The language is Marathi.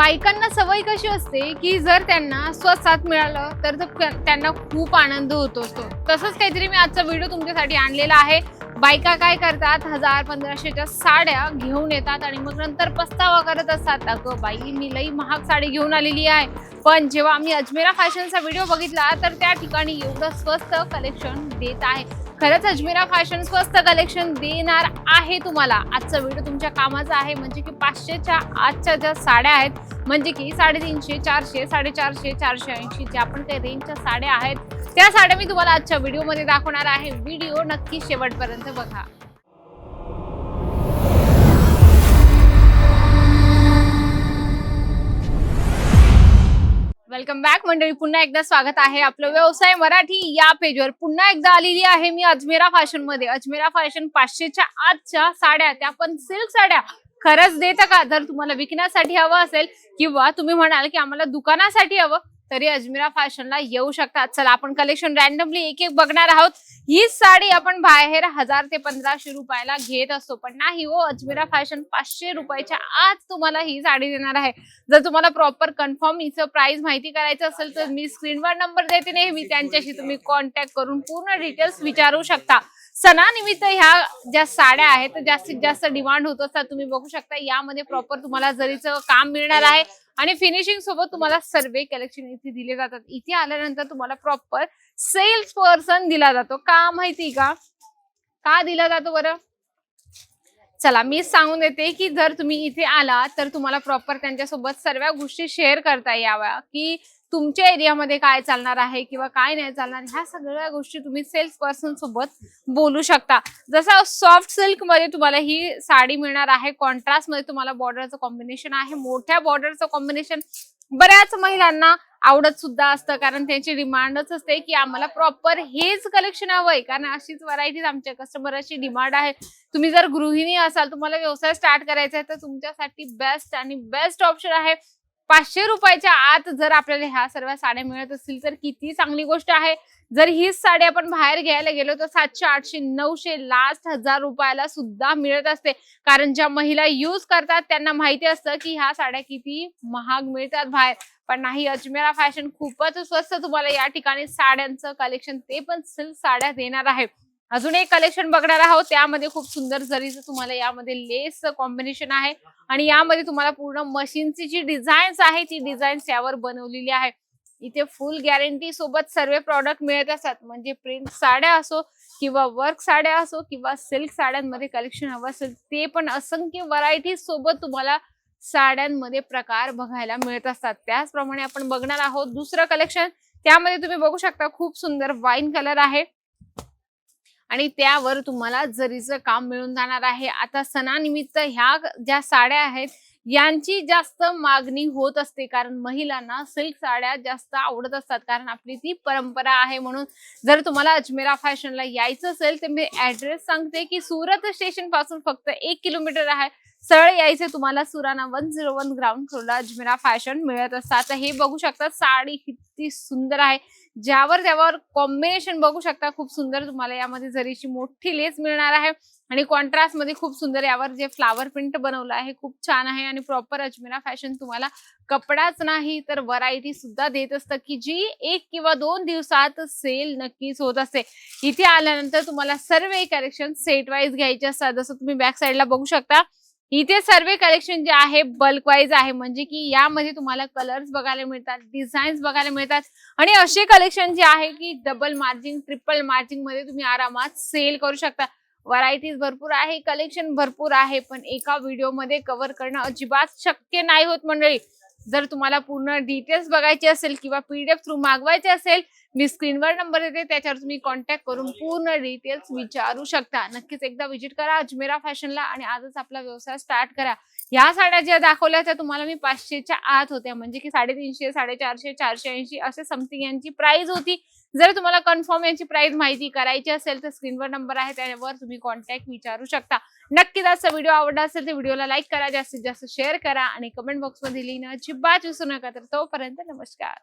बायकांना सवय कशी असते की जर त्यांना स्वस्तात मिळालं तर त्यांना खूप आनंद होत असतो. तसंच काहीतरी मी आजचा व्हिडिओ तुमच्यासाठी आणलेला आहे. बायका काय करतात? हजार पंधराशेच्या साड्या घेऊन येतात आणि मग नंतर पस्तावा करत असतात. अगं बाई मी लई महाग साडी घेऊन आलेली आहे. पण जेव्हा आम्ही अजमेरा फॅशनचा व्हिडिओ बघितला तर त्या ठिकाणी एवढं स्वस्त कलेक्शन देत आहे. खरंच अजमेरा फॅशन स्वस्त कलेक्शन देणार आहे तुम्हाला. आजचा व्हिडिओ तुमच्या कामाचा आहे म्हणजे की पाचशेच्या आजच्या ज्या साड्या आहेत म्हणजे की साडेतीनशे चारशे साडेचारशे चारशे ऐंशी ज्या पण काही रेंजच्या साड्या आहेत त्या साड्या मी तुम्हाला आजच्या व्हिडिओमध्ये दाखवणार आहे. व्हिडिओ नक्की शेवटपर्यंत बघा. वेलकम बॅक मंडळी पुन्हा एकदा स्वागत आहे आपलं व्यवसाय मराठी या पेजवर पुन्हा एकदा आलेली आहे मी अजमेरा फॅशनमध्ये. अजमेरा फॅशन पाचशेच्या आजच्या साड्या त्या पण सिल्क साड्या. खरंच देता का? जर तुम्हाला विकण्यासाठी हवं असेल किंवा तुम्ही म्हणाल की आम्हाला दुकानासाठी हवं तरी अजमेरा फॅशनला येऊ शकतात. चला आपण कलेक्शन रॅन्डमली एक एक बघणार आहोत. हीच साडी आपण बाहेर हजार ते पंधराशे रुपयाला घेत असतो. पण नाही हो अजमेरा फॅशन पाचशे रुपयाच्या आज तुम्हाला ही साडी देणार आहे. जर तुम्हाला प्रॉपर कन्फर्म हिचं प्राइस माहिती करायचं असेल तर मी स्क्रीनवर नंबर देते. नेहमी त्यांच्याशी तुम्ही कॉन्टॅक्ट करून पूर्ण डिटेल्स विचारू शकता. सणानिमित्त ह्या ज्या साड्या आहेत जास्तीत जास्त डिमांड होत असतात. तुम्ही बघू शकता यामध्ये प्रॉपर तुम्हाला जरीचं काम मिळणार आहे आणि फिनिशिंग सोबत तुम्हाला सर्वे कलेक्शन इथे दिले जातात. इथे आल्यानंतर तुम्हाला प्रॉपर सेल्स पर्सन दिला जातो. का माहिती का? का दिला जातो बरं? चला मी सांगून देते की जर तुम्ही इथे आला तर तुम्हाला प्रॉपर त्यांच्यासोबत सर्व गोष्टी शेअर करता याव्या की तुमच्या एरियामध्ये काय चालणार आहे किंवा काय नाही चालणार ह्या सगळ्या गोष्टी तुम्ही सेल्स पर्सन सोबत बोलू शकता. जसं सॉफ्ट सिल्कमध्ये तुम्हाला ही साडी मिळणार आहे कॉन्ट्रास्टमध्ये तुम्हाला बॉर्डरचं कॉम्बिनेशन आहे मोठ्या बॉर्डरचं कॉम्बिनेशन बऱ्याच महिलांना आवडत सुद्धा असतं कारण त्यांची डिमांडच असते की आम्हाला प्रॉपर हेच कलेक्शन हवंय. कारण अशीच व्हरायटीज आमच्या कस्टमरची डिमांड आहे. तुम्ही जर गृहिणी असाल तुम्हाला व्यवसाय स्टार्ट करायचा आहे तर तुमच्यासाठी बेस्ट आणि बेस्ट ऑप्शन आहे. पाचशे रुपयाच्या आत जर आपल्याला ह्या सर्व साड्या मिळत असतील तर किती चांगली गोष्ट आहे. जर हीच साडी आपण बाहेर घ्यायला गेलो तर सातशे आठशे नऊशे लास्ट हजार रुपयाला सुद्धा मिळत असते. कारण ज्या महिला युज करतात त्यांना माहिती असतं की ह्या साड्या किती महाग मिळतात बाहेर. पण नाही अजमेरा फॅशन खूपच स्वस्त. तुम्हाला या ठिकाणी साड्यांचं कलेक्शन ते पण सिल्क साड्या देणार आहे. अजून एक कलेक्शन बघणार आहोत. त्यामध्ये खूप सुंदर जरीचं तुम्हाला यामध्ये लेस कॉम्बिनेशन आहे आणि यामध्ये तुम्हाला पूर्ण मशीनची जी डिझाईन्स आहे ती डिझाईन्स यावर बनवलेली आहे. इथे फुल गॅरंटी सोबत सर्व प्रॉडक्ट मिळत असतात. म्हणजे प्रिंट साड्या असो किंवा वर्क साड्या असो किंवा सिल्क साड्यांमध्ये कलेक्शन हवं असेल ते पण असंख्य व्हरायटी सोबत तुम्हाला साड्यांमध्ये प्रकार बघायला मिळत असतात. त्याचप्रमाणे आपण बघणार आहोत दुसरं कलेक्शन त्यामध्ये तुम्ही बघू शकता खूप सुंदर वाईन कलर आहे. आणि त्यावर तुम्हाला जरीचं काम मिळून जाणार आहे. आता सणानिमित्त ह्या ज्या साड्या आहेत यांची जास्त मागणी होत असते. कारण महिलांना सिल्क साड्या जास्त आवडत असतात. कारण आपली ती परंपरा आहे म्हणून जर तुम्हाला अजमेरा फॅशनला यायचं असेल तर मी ऍड्रेस सांगते की सुरत स्टेशनपासून फक्त एक किलोमीटर आहे. सरळ यायचे तुम्हाला Surana one zero one ground फ्लोरला Ajmera fashion मिळत असतात. तर हे बघू शकता साडी किती सुंदर आहे. ज्यावर त्यावर कॉम्बिनेशन बघू शकता. खूप सुंदर तुम्हाला यामध्ये जरीची मोठी लेस मिळणार आहे. आणि कॉन्ट्रास्टमध्ये खूप सुंदर यावर जे फ्लावर प्रिंट बनवलं आहे खूप छान आहे. आणि प्रॉपर अजमेरा फॅशन तुम्हाला कपडाच नाही तर व्हरायटी सुद्धा देत असतं की जी एक किंवा दोन दिवसात सेल नक्कीच होत असते. इथे आल्यानंतर तुम्हाला सर्व कलेक्शन सेट वाईज घ्यायचे असतात. जसं तुम्ही बॅक साईडला बघू शकता. इथे सर्व कलेक्शन जे आहे बल्क वाईज आहे म्हणजे की यामध्ये तुम्हाला कलर्स बघायला मिळतात डिझाईन्स बघायला मिळतात. आणि असे कलेक्शन जे आहे की डबल मार्जिन ट्रिपल मार्जिनमध्ये तुम्ही आरामात सेल करू शकता. व्हरायटीज भरपूर आहे कलेक्शन भरपूर आहे पण एका व्हिडिओमध्ये कव्हर करणं अजिबात शक्य नाही होत मंडळी. जर तुम्हाला पूर्ण डिटेल्स बघायचे असेल किंवा पीडीएफ थ्रू मागवायचे असेल मी स्क्रीनवर नंबर देते त्याच्यावर तुम्ही कॉन्टॅक्ट करून पूर्ण डिटेल्स विचारू शकता. नक्कीच एकदा व्हिजिट करा अजमेरा फॅशनला आणि आजच आपला व्यवसाय स्टार्ट करा. या साड्या ज्या दाखवल्या त्या तुम्हाला मी पाचशेच्या आत होत्या. म्हणजे की साडेतीनशे साडेचारशे चारशे ऐंशी असे समथिंग यांची प्राइस होती. जर तुम्हाला कन्फर्म यांची प्राइस माहिती करायची असेल तर स्क्रीनवर नंबर आहे त्यावर तुम्ही कॉन्टॅक्ट विचारू शकता. नक्कीच आजचा व्हिडिओ आवडला असेल तर व्हिडिओला लाईक करा जास्तीत जास्त शेअर करा आणि कमेंट बॉक्समध्ये लिहिणं अजिबात विसरू नका. तर तोपर्यंत नमस्कार.